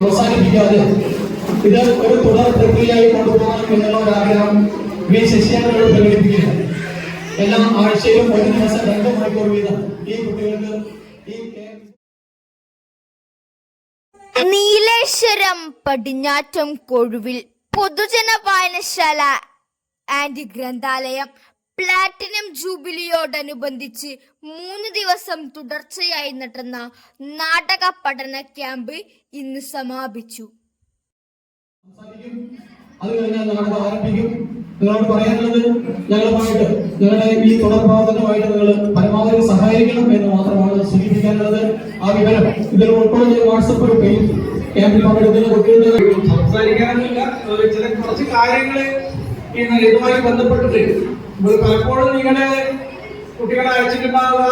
അവസാനിപ്പിക്കാതെ ഇത് ഒരു തുടർ പ്രക്രിയയായി കൊണ്ടുപോകണം എന്നുള്ള ഒരു ആഗ്രഹം വി ശശിയാനോട് പ്രകടിപ്പിക്കുന്നു എല്ലാം ആഴ്ചയിലും ഒരു ദിവസം രണ്ട് മണിക്കൂർ വീതം ഈ കുട്ടികൾക്ക് ഈ നീലേശ്വരം പടിഞ്ഞാറ്റം കൊഴുവിൽ പൊതുജന വായനശാല ആൻഡ് ഗ്രന്ഥാലയം പ്ലാറ്റിനം ജൂബിലിയോടനുബന്ധിച്ച് മൂന്ന് ദിവസം തുടർച്ചയായി നടന്ന നാടക പഠന ക്യാമ്പ് ഇന്ന് സമാപിച്ചു. അത് കഴിഞ്ഞാൽ നാടകം ആരംഭിക്കും. നിങ്ങളോട് പറയാനുള്ളത് ഞങ്ങളുമായിട്ട് നിങ്ങളുടെ ഈ തുടർ പ്രവർത്തനമായിട്ട് നിങ്ങൾ പരമാവധി സഹായിക്കണം എന്ന് മാത്രമാണ് സൂചിപ്പിക്കാനുള്ളത്. ആ വിവരം ഇതിൽ ഉൾപ്പെടുന്ന വാട്സപ്പ് ഗ്രൂപ്പിൽ ക്യാമ്പിൽ പങ്കെടുക്കുന്ന കുട്ടികളുടെ സംസാരിക്കാനൊന്നുമില്ല. ചില കുറച്ച് കാര്യങ്ങൾ ഇതുമായി ബന്ധപ്പെട്ടിട്ട് നമ്മൾ പലപ്പോഴും നിങ്ങളുടെ കുട്ടികളെ അയച്ചിട്ടുണ്ടാകുന്ന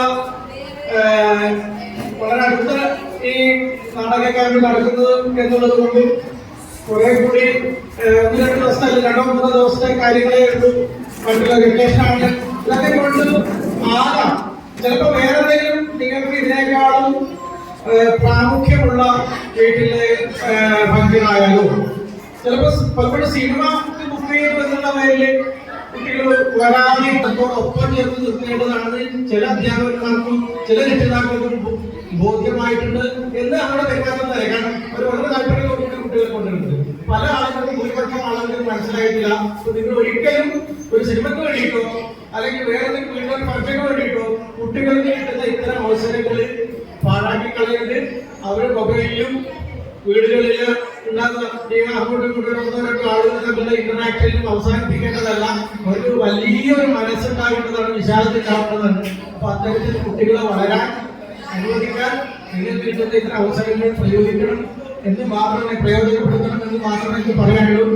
വളരെ അടുത്ത ഈ നാടക നടക്കുന്നത് എന്നുള്ളത് കൊണ്ട് കുറെ കൂടി ഒന്ന് രണ്ട് ദിവസത്തെ രണ്ടോ മൂന്നോ ദിവസത്തെ കാര്യങ്ങളെ ഉള്ളൂ. മറ്റുള്ള വെക്കേഷനാണ്. ഇതൊക്കെ കൊണ്ട് ആകാം. ചിലപ്പോൾ വേറെ എന്തെങ്കിലും നിങ്ങൾക്ക് ഇതിനേക്കാളും പ്രാമുഖ്യമുള്ള വീട്ടിലെ ഫംഗ്ഷൻ ആയാലും ചിലപ്പോൾ പലപ്പോഴും സിനിമ ബുക്ക് ചെയ്തു എന്നുള്ള പേരിൽ കുട്ടികൾ വരാതെ ഒപ്പം ചേർന്ന് നിർത്തേണ്ടതാണ് ചില അധ്യാപകന്മാർക്കും ചില രക്ഷിതാക്കൾക്കും ബോധ്യമായിട്ടുണ്ട് എന്ന് നമ്മുടെ പെരുമാറ്റം തന്നെ കാരണം ഒരു വളരെ താല്പര്യം നോക്കിയിട്ട് കുട്ടികളെ കൊണ്ടുവരുന്നത് പല ആളുകൾക്കും ഭൂരിപക്ഷം ആളുകൾക്ക് മനസ്സിലായിട്ടില്ല. നിങ്ങൾ ഒരിക്കലും ഒരു സിനിമയ്ക്ക് വേണ്ടിയിട്ടോ അല്ലെങ്കിൽ വേറെ വീട്ടിൽ ഫംഗ്ഷന് വേണ്ടിയിട്ടോ കുട്ടികൾക്ക് കിട്ടുന്ന ഇത്തരം അവസരങ്ങൾ പാഴാക്കി കളയുന്നത് അവരുടെ മൊബൈലിലും ഈ ഒന്നോ അവസാനിപ്പിക്കേണ്ടതല്ല. ഒരു വലിയൊരു മനസ്സുണ്ടാകേണ്ടതാണ് വിശാലത്തിണ്ടാവേണ്ടതാണ് അപ്പൊ അത്തരത്തിൽ കുട്ടികളെ വളരാൻ അനുവദിക്കാൻ നിങ്ങൾക്ക് ഇത്ര അവസരങ്ങൾ പ്രയോഗിക്കണം എന്ന് മാത്രമേ പ്രയോജനപ്പെടുത്തണം എന്ന് മാത്രമേ എനിക്ക് പറയാനുള്ളൂ.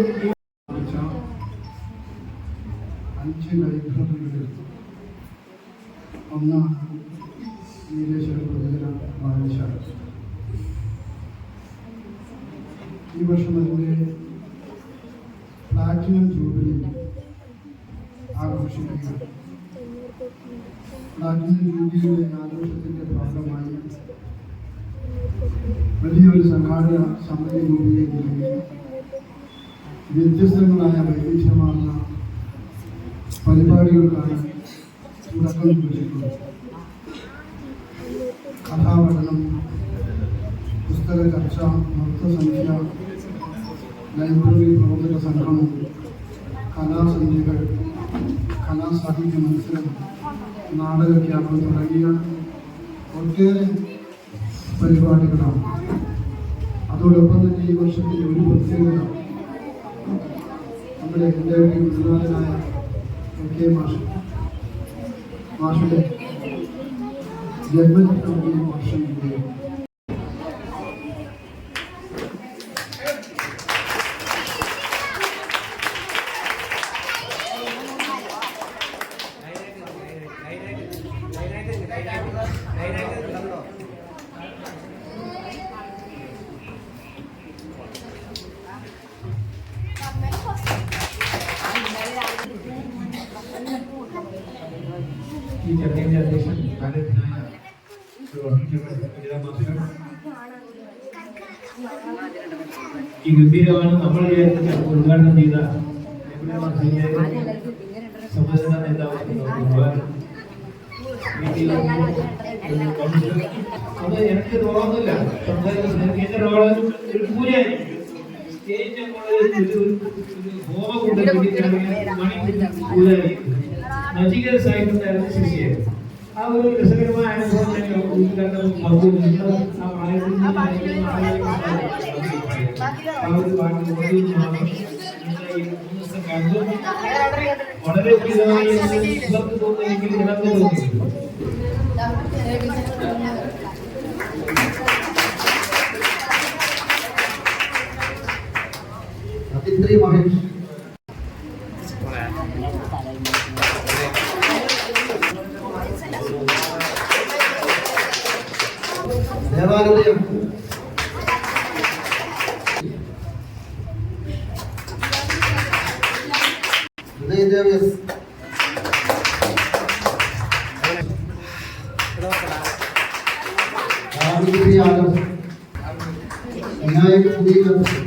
അഞ്ച് ലൈബ്രറികളിൽ ഒന്നാണ് നീലേശ്വര പൊതുജന വായനശാല ഈ വർഷം അതിന്റെ പ്ലാറ്റിനം ജൂബിലി ആഘോഷിക്കുകയാണ്. പ്ലാറ്റിനം ജൂബിലിയുടെ ആഘോഷത്തിന്റെ ഭാഗമായി വലിയൊരു സംഘാടന സമിതി രൂപീകരിക്കുകയും വ്യത്യസ്തങ്ങളായ വൈവിധ്യമാർന്ന പരിപാടികൾക്കാണ് തുടക്കം കുറിച്ചിട്ടുള്ളത് കഥാപഠനം പുസ്തക ചർച്ച നൃത്തസന്ധ്യ ലൈബ്രറി പ്രവർത്തക സംഘം കലാസന്ധികൾ കലാസാഹിത്യ മത്സരം നാടക ക്യാമ്പ് തുടങ്ങിയ ഒട്ടേറെ പരിപാടികളാണ്. അതോടൊപ്പം തന്നെ ഈ വർഷത്തിന്റെ ഒരു പ്രത്യേകത നമ്മുടെ എന്റെ ഗുരുനാഥനായ എം കെ മാഷ് മാഷുടെ ജന്മദിനം വർഷം കൂടിയാണ് ഈ ചടങ്ങിന്റെ അധ്യക്ഷൻ മാസ്റ്റർ. ഈ ഗംഭീരമാണ് നമ്മൾ ഉദ്ഘാടനം ചെയ്ത സമ്മേളന നേതാവ്. അത് എനിക്ക് തോന്നുന്നില്ല സംസാരിക്കുന്നത് എന്റെ റോൾ ഒരു പൂജയായിരിക്കും സ്റ്റേജ് നമ്മൾ ഒരു- ഹോമം കൊണ്ടുവന്നിരിക്കുകയാണെങ്കിൽ മണി പൂജയായിരിക്കും നചികേത ആയിട്ടുണ്ടായിരുന്ന ശിഷ്യ ആ ഒരു രസകരമായ അനുഭവം ഞാൻ ഉദ്ഘാടനം പങ്കുവെച്ചിട്ട് ദേവാലയം ഉദയദേവ് എസ് രാമഗിരി യാദവ് വിനായക വിനായക പുതിയ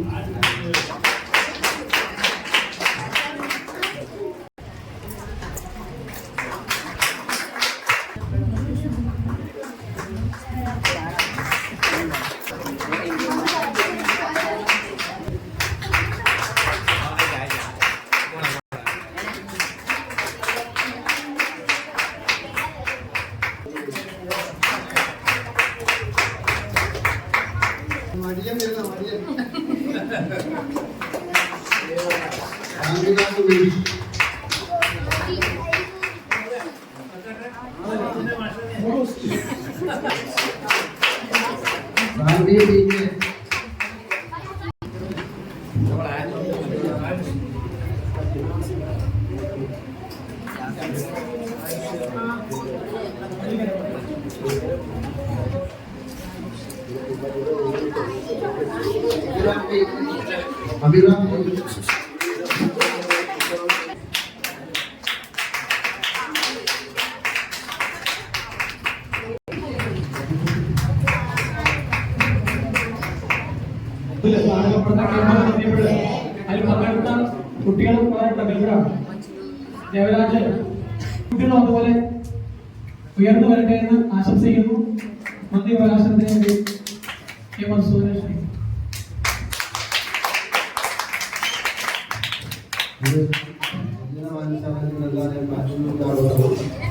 Obrigado. അതിൽ പങ്കെടുത്ത ദേവരാജ് കുട്ടികളും അതുപോലെ ഉയർന്നു വരട്ടെ എന്ന് ആശംസിക്കുന്നു നന്ദി പ്രകാശനത്തിന് വേണ്ടി കെ മൻസൂരിനെ ക്ഷണിക്കുന്നു നാമക